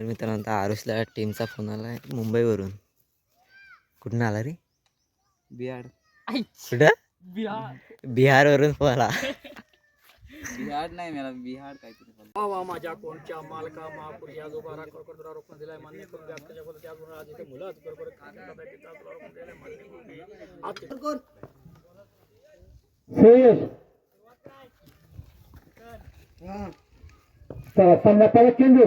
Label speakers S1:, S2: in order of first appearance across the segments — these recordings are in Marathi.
S1: तर मित्रांनो आता आरुषला टीमचा फोन आला आहे मुंबईवरून. कुठून आला रे?
S2: बिहार.
S1: कुठं?
S2: बिहार.
S1: बिहारवरून फोन आला.
S2: बिहार नाही मला बिहार काहीतरी.
S3: वा माझ्या कोणच्या मालका महापुरुष तुला रोखून दिलाय मान्य करून द्या बोलत आज इथे मुलं बरोबर रोखून दिलाय मान्य करून. आज ते-
S4: चेंडू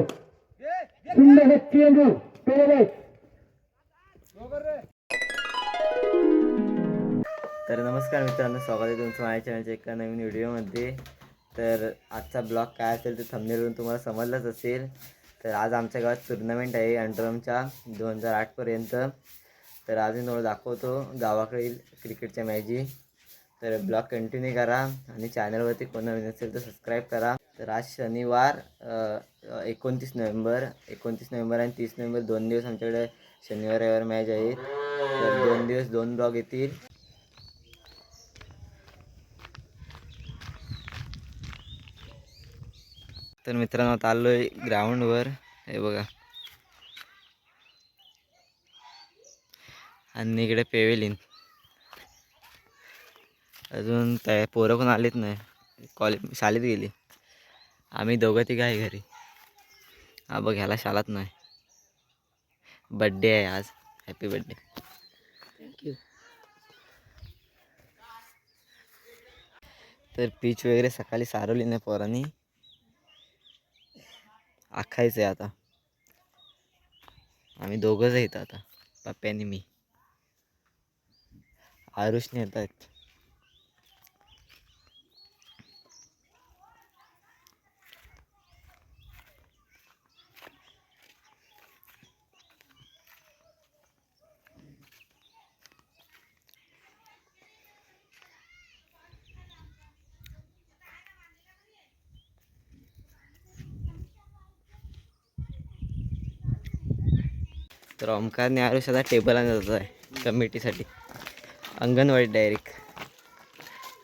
S4: सुंदर चेंडू पेरे
S1: तर नमस्कार मित्रांनो स्वागत आहे तुमचं माझ्या चॅनलच्या एका नवीन व्हिडिओमध्ये तर आजचा ब्लॉग काय असेल ते थंबनेलवरून तुम्हाला समजलंच असेल. तर आज आमच्या गावात टुर्नामेंट आहे अंडरमच्या दोन हजार आठपर्यंत तर आज मी थोडं दाखवतो गावाकडील क्रिकेटच्या मॅची तर ब्लॉग कंटिन्यू करा आणि चॅनलवरती कोण नवीन असेल तर सबस्क्राईब करा. तर आज शनिवार एकोणतीस नोव्हेंबर एकोणतीस नोव्हेंबर आणि तीस नोव्हेंबर दोन दिवस आमच्याकडे शनिवार रविवार मॅच आहे. तर दोन दिवस दोन ब्लॉग येतील. तर मित्रांनो आता आलो आहे ग्राउंडवर हे बघा. आणि इकडे पेवेलिन अजून त्या पोरं पण आलीच नाही. कॉलेज शाळेत गेली. आम्ही दोघं तिघं आहे घरी. हा बघ ह्याला शाळात नाही. बड्डे आहे आज. हॅपी बड्डे तर पीच वगैरे सकाळी सारवली नाही पोरांनी. आखायचं आहे आता. आम्ही दोघंच आहेत आता. पप्प्याने मी. आरुषने येत आहेत तर ओमकारने आरुष आता टेबल आणत आहे कमिटीसाठी. अंगणवाडी डायरेक्ट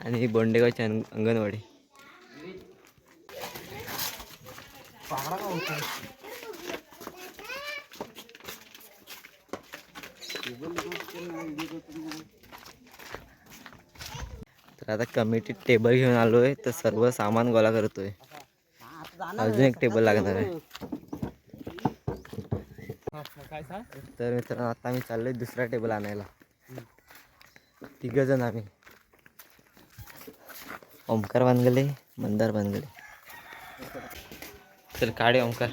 S1: आणि बोंडेगावची अंग अंगणवाडी. तर आता कमिटी टेबल घेऊन आलो आहे तर सर्व सामान गोळा करतोय. अजून एक टेबल लागणार आहे. तर मित्रांनो आता आम्ही चाललोय दुसरा टेबल आणायला. तिघ जण आम्ही. ओमकार बांधगले मंदार बांधगले चल काढे ओमकार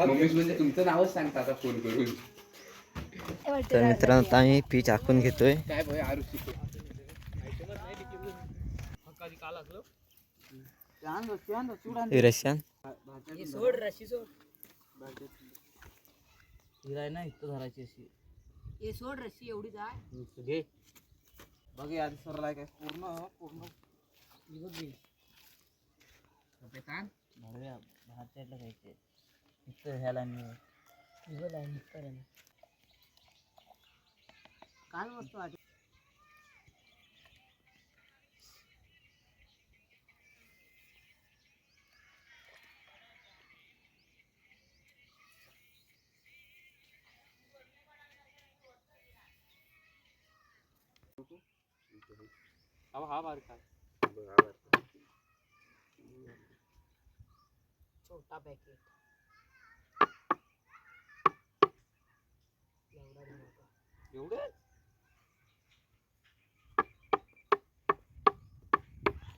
S2: मम्मीच म्हणजे तुमचं नावच सांगता आता फोन करून.
S1: तर मित्रांनो आता आम्ही पीच आखून घेतोय. हे रशियन.
S3: सोड रशी सोड. हिराय ना इथं धरायची अशी.
S5: हे सोड रशी एवढीच आहे
S3: घे.
S2: बघ आधी सरला काय. पूर्ण पूर्ण.
S3: जायचे इथं मी
S5: काल वस्तू आधी
S3: हा हा बार का
S5: छोटा पॅकेट
S3: एवढं
S1: तर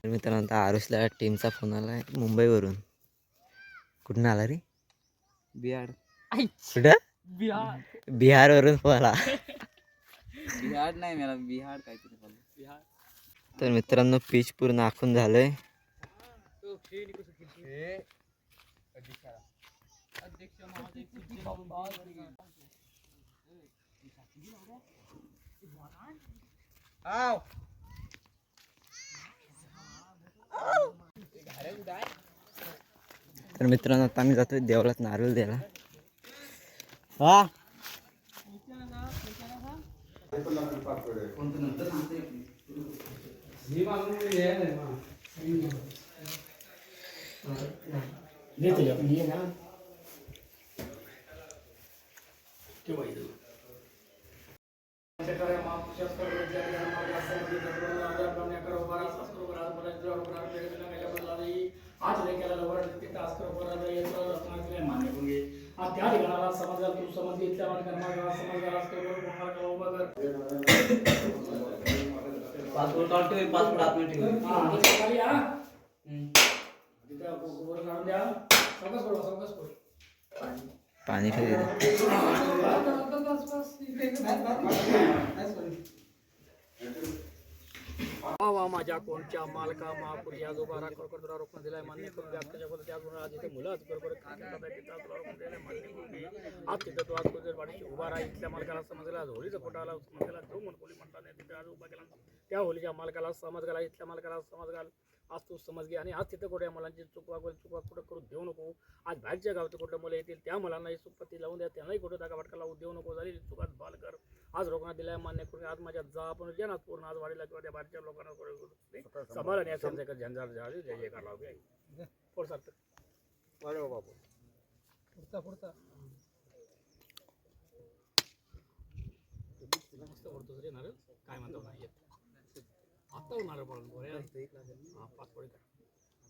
S1: मित्रांनो आता आरुषला टीमचा फोन आला आहे मुंबईवरून. कुठून आला रे?
S2: बिहार.
S1: कुठं?
S3: बिहार.
S1: बिहारवरून फोन आला.
S2: बिहार नाही मला बिहार काहीतरी.
S3: बिहार.
S1: तर मित्रांनो पीच पूर्ण आखून झालंय.
S3: अध्यक्ष
S1: तर मित्रांनो आता आम्ही जातोय देवालाच नारळ द्यायला. हा
S2: कोणतं नंतर सांगता येत नाही.
S3: त्या ठिकाणाला समाजाला तू समज इथल्या समाजाला समाजाला उभा कर
S2: पासपोर्ट काढतोय पासपोर्ट आतमध्ये ठेव
S3: हा, आता खाली या. तिथं गो- गोरं काढून द्या. सावकाश पडवा, सावकाश पडवा.
S1: पाणी ठेवलं
S3: वा वा माझ्या कोणच्या मालका महापुरी आजोबा राखोड रोखून दिलाय मान्य करून व्याख्याच्या बोलत त्याचबरोबर आज इथे मुलं आज बरोबर. तिथं आज रोखून दिलाय मान्य करून आज तिथं तो आज कुठे वाडीशी उभा राहा इथल्या मालकाला समजला आज होळीचा फोटो आला समजला जो म्हणून कोणी म्हणता नाही तिथे आज उभा केला. त्या होळीच्या मालकाला समज घाला इथल्या मालकाला समज घाल आज तू समज घे. आणि आज तिथं कुठे मुलांची चुकवा चुकवा कुठं करून देऊ नको. आज बाहेरच्या गावात कुठं मुलं येतील त्या मुलांनाही सुपत्ती लावून द्या त्यांनाही कुठं दागा फटका लावून देऊ नको झाली चुकात बाल कर आज लोकांना दिलाय मान्य करून आज माझ्या जा आपण जे ना पूर्ण आज वाढीला किंवा त्या बाहेरच्या लोकांना असं जर झंझार झाली जय जयकार लावूया पुढं सारखं पुढचा पुढचा. मस्त बोलतोस रे नारळ. काय म्हणतो नाही येत आता नारळ पडून बोल हा पाच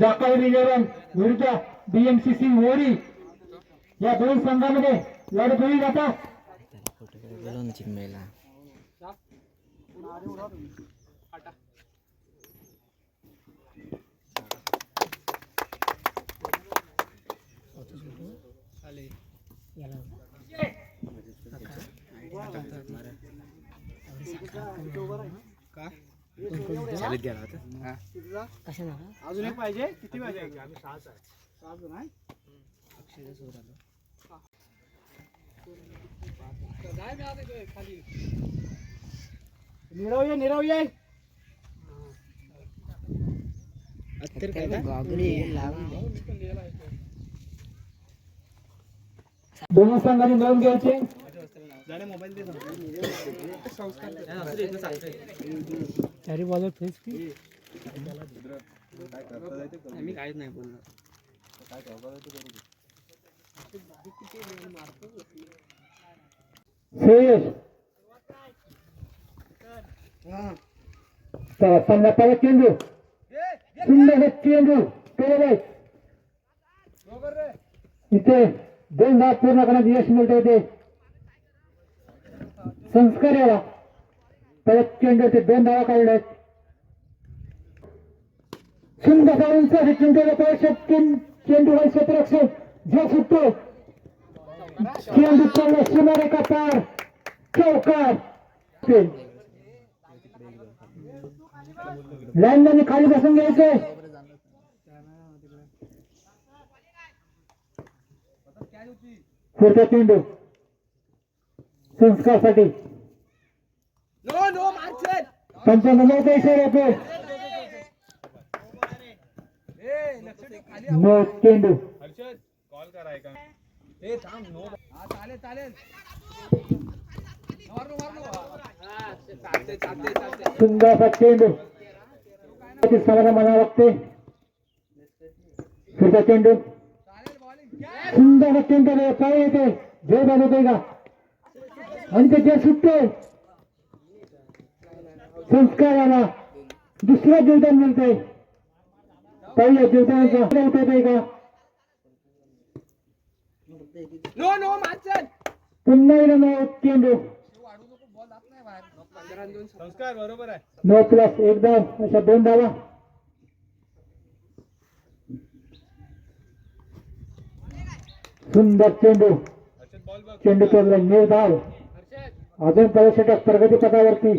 S4: जाकावली इलेव्हन विरुद्ध बीएमसीसी मोरी. या दोन संघामध्ये लढत होईल आता. का?
S1: चिन्मयला
S3: अजून एक पाहिजे? किती पाहिजे? आम्ही सहाच आहे सहा जण आहे निरव ये निरव ये.
S4: दोन्ही संघाने मिळून घ्यायचे. चारी बॉलर फेस की? चला संघाचा चेंडू. सुंदर चेंडू. केलेला आहे. इथे दोन धाव पूर्ण करण्यात यश मिळते संस्कार याला परत चेंडूचे दोन धावा काढल्यात सुंदर हे चेंडूला परिषद चेंडू हा क्षेत्ररक्षण जो सुटतो चेंडू चांगला सीमारेखा पार? चौकार. लाईनला खाली बसून घ्यायचंय. पुढचा चेंडू संस्कारसाठी. पंचाण्णव इशारा येतो नो चेंडू चेंडू समाधान म्हणावं लागते पुढचा चेंडू सुंदर चेंडू पाय येते? जय बनवते का? आणि ते जे सुटते. संस्काराला दुसरा जीवदान मिळते पहिल्या जीवदानाचा उठवत आहे का? पुन्हा एकदा नो चेंडू नो प्लस एक धाव अशा दोन धावा. सुंदर चेंडू. चेंडू तोडला निर्धाव अजून प्रवेशटक प्रगतीपथावरती.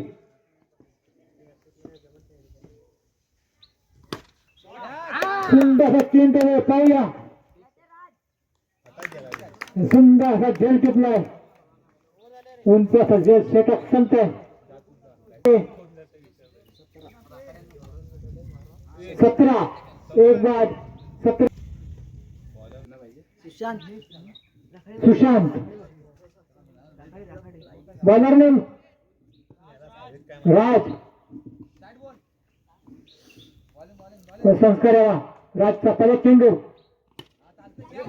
S4: सुंदर तीन वेळ पाहूया. सुंदर असा जेल टिपलाय उंच असा जेल षटक संत सतरा एक बाद सतरा. सुशांत. सुशांत. बॉलर नेम राज संस्कार राजचा पहिला चेंडू.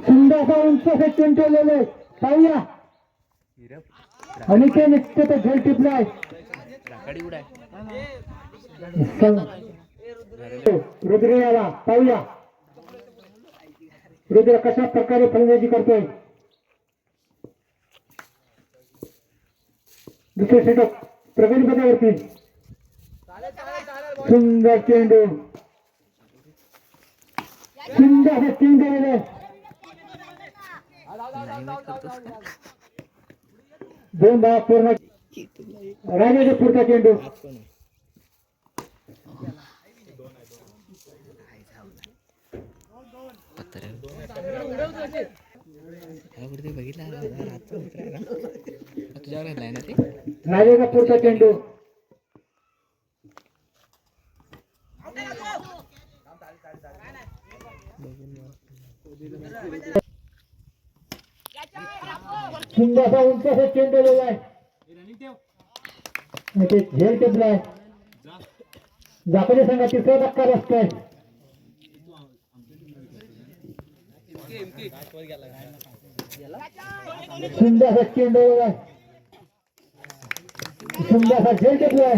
S4: सुंदर असा उंच चेंडू ठेवलेले पाहूया. आणि ते निघते तर झेल टिपलाय. रुद्र याला पाहूया. रुद्र कशा प्रकारे फलंदाजी करतोय? दुसरे षटक प्रवीण पदावरती. सुंदर चेंडू. सुंदर असा चेंडू दोन धावा पूर्ण. राजाचे पुढचा चेंडू. राजाचा पुढचा चेंडू सुंदर उंच असा चेंडू आहे. झेल ते आहे. टिपलाय जापानी संघा तिसरा धक्का बसतोय. सुंदर असा चेंडू दिलेला आहे सुंदर असा झेल टिपलाय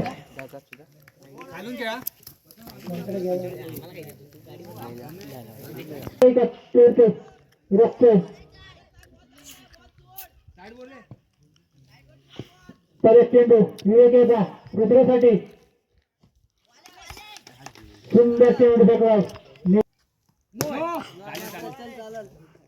S4: रस्ते परत चेंडू विवेकेचा रुद्रासाठी सुंदर चेंडू फेकलाय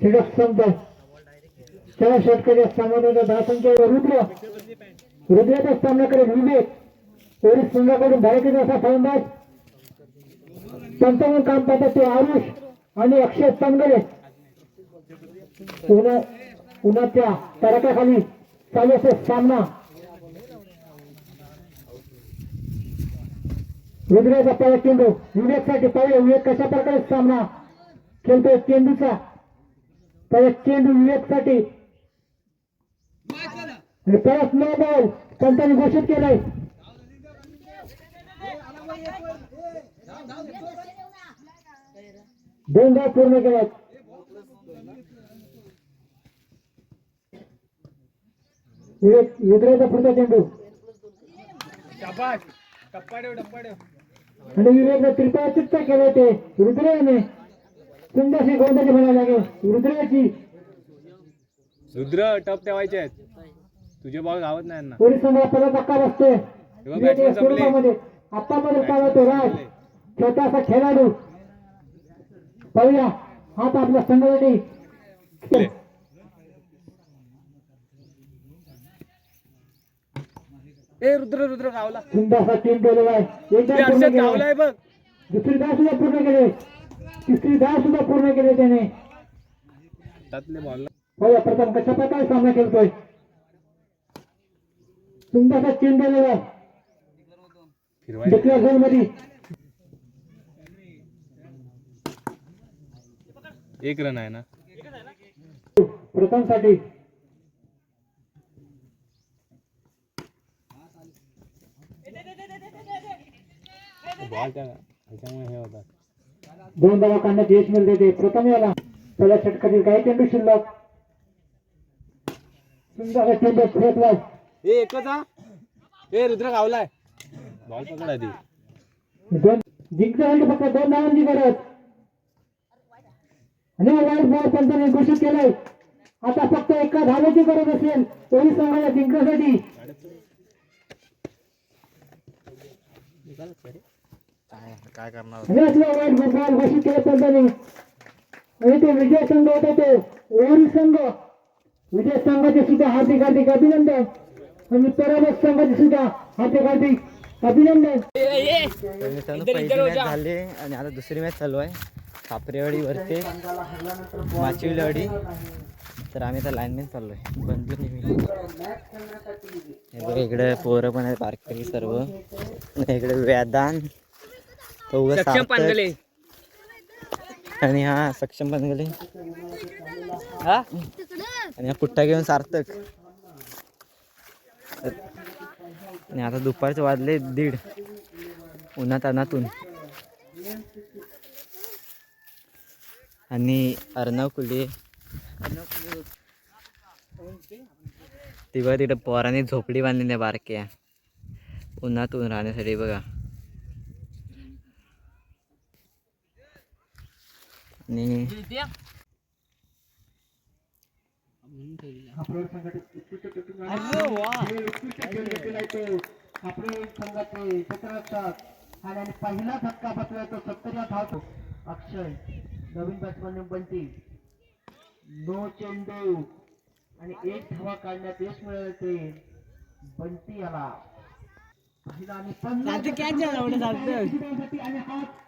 S4: षटक संपत चला षटकाच्या सामन्याच्या दहा संख्या रुद्र. रुद्राचा सामना करेल विवेक. ओरिस संघाकडून भारतीय असा फलंदाज. पंचावन्न काम पाहतात ते आरुष आणि अक्षय तंगले उन्हा उन्हाच्या तडाख्याखाली चालू असेल सामना. रुद्राचा पहिला चेंडू. विवेकसाठी पाहिजे विवेक कशा प्रकारे सामना खेळतोय चेंडूचा? पहिला चेंडू विवेकसाठी. आणि परत नो बॉल पंतांनी घोषित केलाय. दोन धाव पूर्ण केल्यात. विवेक विद्राचा पुढचा चेंडू. आणि विवेकने त्रिपाळ चित्त केले ते रुद्राने. सुंदरशी गोंदाची म्हणायला लागेल. रुद्राची.
S6: रुद्र टप ठेवायचे आहेत. तुझे बॉल गावत नाही यांना
S4: पोलीस संघाला पहिला धक्का बसतोय. विवेक या स्वरूपामध्ये. आत्तामध्ये पाहतो राज. छोटासा खेळाडू. पाहूया. हात आपल्या संघासाठी.
S6: ए रुद्र रुद्र गावला.
S4: टीम केलेला आहे. पूर्ण.
S6: गावलाय बघ.
S4: दुसरी धाव सुद्धा पूर्ण केले. तिसरी धाव सुद्धा पूर्ण केले त्याने.
S6: त्यातले बॉल
S4: प्रथम कशा प्रकारे सामना खेळतोय. सुंदरसा चेंड दिलेला आहे.
S6: फिरवाय
S4: दुसऱ्या मध्ये
S6: एक रन आहे ना?
S4: प्रथमसाठी
S6: बॉल त्या ह्याच्यामुळे हे होतात
S4: दोन काढण्यात यश मिळते ते प्रथम याला पहिल्या षटकातील काही चेंडू शिल्लक सुंदर चेंडू फेकलाय
S6: ए एकच हा. ए रुद्र गावलाय. बॉल पकड आधी
S4: दोन जिंकण्यासाठी फक्त दोन धावांची गरज. आणि वाईट बॉल पंचाने घोषित केलंय आता फक्त एका धावेची गरज असेल तोही संघाला जिंकण्यासाठी.
S1: काय काय करणार?
S4: तो विजय संघ होता तो ओरी संघ. विजय संघाचे सुद्धा हार्दिक हार्दिक अभिनंदन. आणि पराभव संघाचे सुद्धा हार्दिक हार्दिक अभिनंदन.
S1: पहिली मॅच झाली आणि आता दुसरी मॅच चालू आहे. कापरेवाडी वरते माचिवलेवाडी तर आम्ही आता लाईनमॅन चाललो आहे बनलो मी हे बघा इकडे पोरं पण आहेत बारकरी सर्व. इकडे व्यादान. सार्थक. आणि हा सक्षम पण गेले हा? आणि हा पुट्टा घेऊन सार्थक. आणि आता दुपारचे वाजले दीड. उन्हात अनातून. आणि अर्णव कुले. ती बघा तिथं पोराने झोपडी बांधलेली आहे बारक्या. उन्हातून राहण्यासाठी बघा. आणि
S4: आणि पहिला धक्का बसलाय तो सत्तरला धावतो अक्षय नवीन बॅट्समॅन बंटी नो चेंडू आणि एक धावा काढण्यात यश मिळाले ते बंटी याला पहिला आणि पन्नास आणि हात